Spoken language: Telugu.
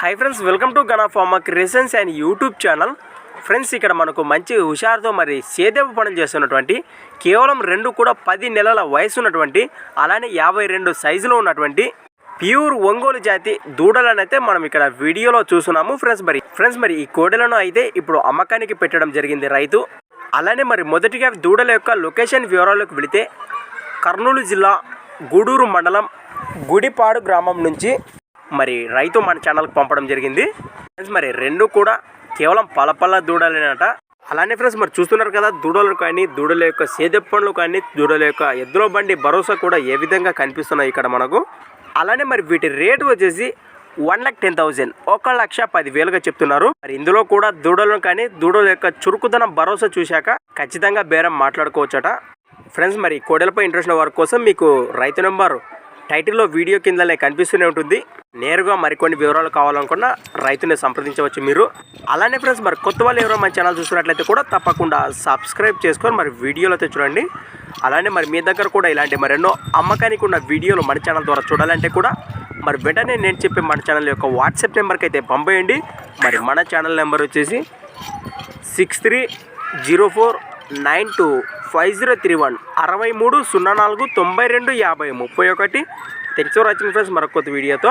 Hi friends welcome to Gana farmer creations and YouTube channel friends ఇక్కడ మనకు మంచి హుషారుతో మరి సేదేపు పనులు చేస్తున్నటువంటి కేవలం రెండు కూడా పది నెలల వయసు ఉన్నటువంటి అలానే యాభై రెండు సైజులో ఉన్నటువంటి ప్యూర్ ఒంగోలు జాతి దూడలను అయితే మనం ఇక్కడ వీడియోలో చూస్తున్నాము ఫ్రెండ్స్ మరి. ఫ్రెండ్స్ మరి ఈ కోడెలను అయితే ఇప్పుడు అమ్మకానికి పెట్టడం జరిగింది రైతు. అలానే మరి మొదటిగా దూడల యొక్క లొకేషన్ వివరాలకు వెళితే కర్నూలు జిల్లా గూడూరు మండలం గుడిపాడు గ్రామం నుంచి మరి రైతు మన ఛానల్కి పంపడం జరిగింది. ఫ్రెండ్స్ మరి రెండు కూడా కేవలం పలపల దూడలేనట. అలానే ఫ్రెండ్స్ మరి చూస్తున్నారు కదా దూడలు కానీ దూడల యొక్క సేదెప్పండ్లు కానీ దూడల యొక్క ఎద్దుల బండి భరోసా కూడా ఏ విధంగా కనిపిస్తున్నాయి ఇక్కడ మనకు? అలానే మరి వీటి రేటు వచ్చేసి వన్ లాక్ టెన్ థౌజండ్ ఒక లక్ష పదివేలుగా చెప్తున్నారు. మరి ఇందులో కూడా దూడలను కానీ దూడల యొక్క చురుకుదనం భరోసా చూశాక ఖచ్చితంగా బేరం మాట్లాడుకోవచ్చట. ఫ్రెండ్స్ మరి కోడెలపై ఇంట్రెస్ట్ ఉన్న వారి కోసం మీకు రైతు నెంబర్ టైటిల్లో వీడియో కిందనే కనిపిస్తూనే ఉంటుంది. నేరుగా మరికొన్ని వివరాలు కావాలనుకున్న రైతుని సంప్రదించవచ్చు మీరు. అలానే ఫ్రెండ్స్ మరి కొత్త వాళ్ళు ఎవరో మన ఛానల్ చూసినట్లయితే కూడా తప్పకుండా సబ్స్క్రైబ్ చేసుకొని మరి వీడియోలు అయితే చూడండి. అలానే మరి మీ దగ్గర కూడా ఇలాంటి మరెన్నో అమ్మకానికి ఉన్న వీడియోలు మన ఛానల్ ద్వారా చూడాలంటే కూడా మరి వెంటనే నేను చెప్పే మన ఛానల్ యొక్క వాట్సాప్ నెంబర్కి అయితే పంపేయండి. మరి మన ఛానల్ నెంబర్ వచ్చేసి six three zero four nine two five zero three one అరవై మూడు సున్నా నాలుగు తొంభై రెండు యాభై ముప్పై ఒకటి. థ్యాంక్స్ ఫర్ వాచింగ్ ఫ్రెండ్స్ మరొక వీడియోతో